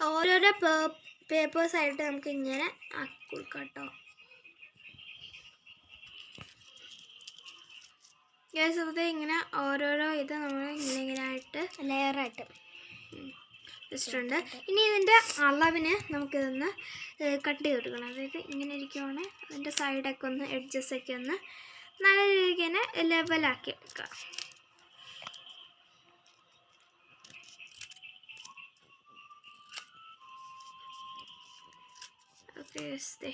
ഓരോരോ പേപ്പേഴ്സ് ആയിട്ട് നമുക്ക് ഇങ്ങനെ ആക്കി കൊടുക്കാം കേട്ടോ ഇങ്ങനെ ഓരോരോ ഇത് നമ്മൾ ഇങ്ങനെ ഇങ്ങനെ ആയിട്ട്. ലെയറായിട്ട് വെച്ചിട്ടുണ്ട്. ഇനി ഇതിന്റെ അളവിന് നമുക്കിതൊന്ന് കട്ട് ചെയ്ത് കൊടുക്കണം. അതായത് ഇങ്ങനെ ഇരിക്കുവാണ്. അതിന്റെ സൈഡൊക്കെ ഒന്ന് എഡ്ജസ് ഒക്കെ ഒന്ന് നല്ല രീതിക്ക് തന്നെ ലെവലാക്കി എടുക്കുക ദേ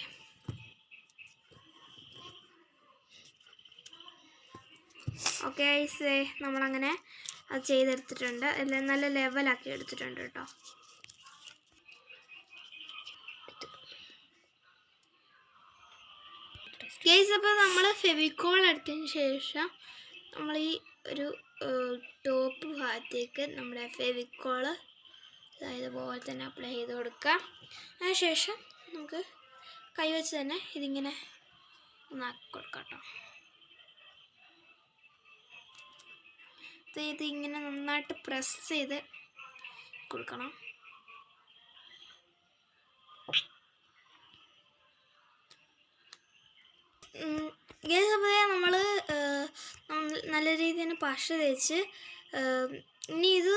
ഓക്കെ ഐസ് നമ്മളങ്ങനെ അത് ചെയ്തെടുത്തിട്ടുണ്ട്. എല്ലാം നല്ല ലെവലാക്കി എടുത്തിട്ടുണ്ട് കേട്ടോ കേസ് അപ്പോൾ നമ്മൾ ഫെവിക്കോൾ എടുത്തതിന് ശേഷം നമ്മൾ ഈ ഒരു ടോപ്പ് ഭാഗത്തേക്ക് നമ്മുടെ ഫെവിക്കോൾ ഇതുപോലെ തന്നെ അപ്ലൈ ചെയ്ത് കൊടുക്കുക അതിനുശേഷം നമുക്ക് കൈവച്ച് തന്നെ ഇതിങ്ങനെ ഒന്നാക്കി കൊടുക്കാം കേട്ടോ. ഇത് ഇങ്ങനെ നന്നായിട്ട് പ്രസ് ചെയ്ത് കൊടുക്കണം. അപ്പോൾ നമ്മൾ നല്ല രീതിയിൽ പശ തേച്ച് ഇനി ഇത്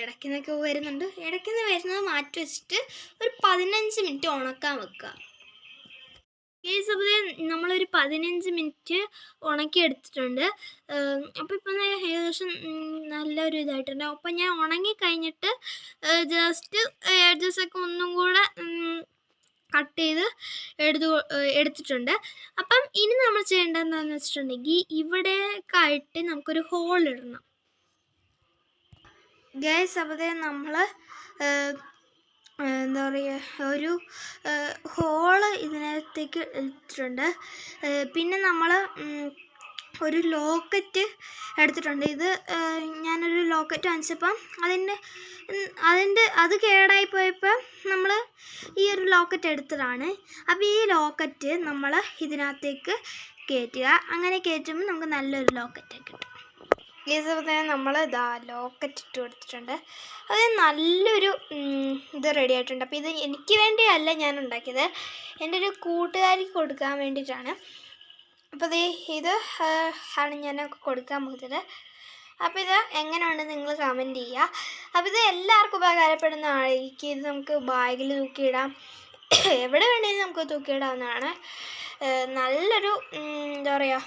ഇടയ്ക്ക് നിന്നൊക്കെ വരുന്നുണ്ട്. ഇടയ്ക്ക് നിന്ന് വരുന്നത് മാറ്റി വെച്ചിട്ട് ഒരു പതിനഞ്ച് മിനിറ്റ് ഉണക്കാൻ വെക്കുക. ഈ സമയത്ത് നമ്മളൊരു പതിനഞ്ച് മിനിറ്റ് ഉണക്കി എടുത്തിട്ടുണ്ട്. അപ്പോൾ ഇപ്പം ഏകദേശം നല്ലൊരു ഇതായിട്ടുണ്ട്. അപ്പം ഞാൻ ഉണങ്ങി കഴിഞ്ഞിട്ട് ജസ്റ്റ് ഒക്കെ ഒന്നും കൂടെ കട്ട് ചെയ്ത് എടുത്തു എടുത്തിട്ടുണ്ട്. അപ്പം ഇനി നമ്മൾ ചെയ്യേണ്ടതെന്താണെന്ന് വെച്ചിട്ടുണ്ടെങ്കിൽ ഇവിടേക്കായിട്ട് നമുക്കൊരു ഹോൾ ഇടണം. ഗ്യാസ് അപ്പോൾ നമ്മൾ എന്താ പറയുക ഒരു ഹോൾ ഇതിനകത്തേക്ക് ഇട്ടിട്ടുണ്ട് പിന്നെ നമ്മൾ ഒരു ലോക്കറ്റ് എടുത്തിട്ടുണ്ട്. ഇത് ഞാനൊരു ലോക്കറ്റ് വാങ്ങിച്ചപ്പം അതിന്റെ അതിന്റെ അത് കേടായി പോയപ്പോൾ നമ്മൾ ഈ ഒരു ലോക്കറ്റ് എടുത്തതാണ്. അപ്പോൾ ഈ ലോക്കറ്റ് നമ്മൾ ഇതിനകത്തേക്ക് കയറ്റുക. അങ്ങനെ കയറ്റുമ്പോൾ നമുക്ക് നല്ലൊരു ലോക്കറ്റ് കിട്ടും. ഈ പറഞ്ഞാൽ നമ്മൾ ഇതാ ലോക്കറ്റ് ഇട്ട് കൊടുത്തിട്ടുണ്ട്. അത് നല്ലൊരു ഇത് റെഡി ആയിട്ടുണ്ട്. അപ്പോൾ ഇത് എനിക്ക് വേണ്ടിയല്ല ഞാൻ ഉണ്ടാക്കിയത്. എന്റെ ഒരു കൂട്ടുകാരിക്ക് കൊടുക്കാൻ വേണ്ടിയിട്ടാണ്. അപ്പോൾ ഇത് ഇത് ആണ് ഞാൻ കൊടുക്കാൻ പോകുന്നത്. അപ്പോൾ ഇത് എങ്ങനെയുണ്ട് നിങ്ങൾ കമന്റ് ചെയ്യുക. അപ്പോൾ ഇത് എല്ലാവർക്കും ഉപകാരപ്പെടുന്നതായിരിക്കും. ഇത് നമുക്ക് ബാഗിൽ തൂക്കിയിടാം. എവിടെ വേണമെങ്കിലും നമുക്ക് തൂക്കിയിടാവുന്നതാണ്. നല്ലൊരു എന്താ പറയുക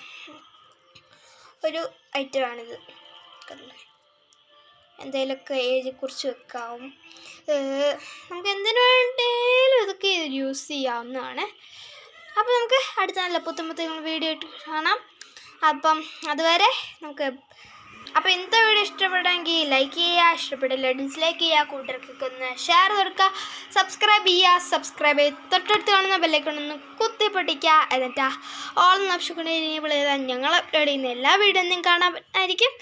ഒരു ഐറ്റമാണിത്. കണ്ടില്ലേ എന്തെങ്കിലുമൊക്കെ എഴുതി കുറിച്ച് വെക്കാവും. നമുക്ക് എന്തിനു വേണ്ടേലും ഇതൊക്കെ യൂസ് ചെയ്യാവുന്നതാണ്. അപ്പോൾ നമുക്ക് അടുത്ത നല്ല പുത്തമ്പത്തിൽ വീഡിയോ ഇട്ട് കാണാം. അപ്പം അതുവരെ നമുക്ക് അപ്പോൾ ഇന്നത്തെ വീഡിയോ ഇഷ്ടപ്പെടുമെങ്കിൽ ലൈക്ക് ചെയ്യുക ഇഷ്ടപ്പെടില്ല ഡിസ്ലൈക്ക് ചെയ്യുക കൂട്ടർക്കൊക്കെ ഒന്ന് ഷെയർ കൊടുക്കുക സബ്സ്ക്രൈബ് ചെയ്യുക സബ്സ്ക്രൈബ് ചെയ്ത് തൊട്ടടുത്ത് കാണുന്ന ബെല്ലൈക്കൺ കുത്തി പൊട്ടിക്കുക. എന്നിട്ട് ഓൾ ഓപ്ഷൻ കൊണ്ട് ഞങ്ങൾ അപ്ലോഡ് ചെയ്യുന്ന എല്ലാ വീഡിയോയും കാണാൻ ആയിരിക്കും.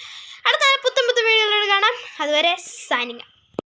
അടുത്ത പുത്തൻ പുത്തൻ വീഡിയോകളോട് കാണാം. അതുവരെ സൈനിങ്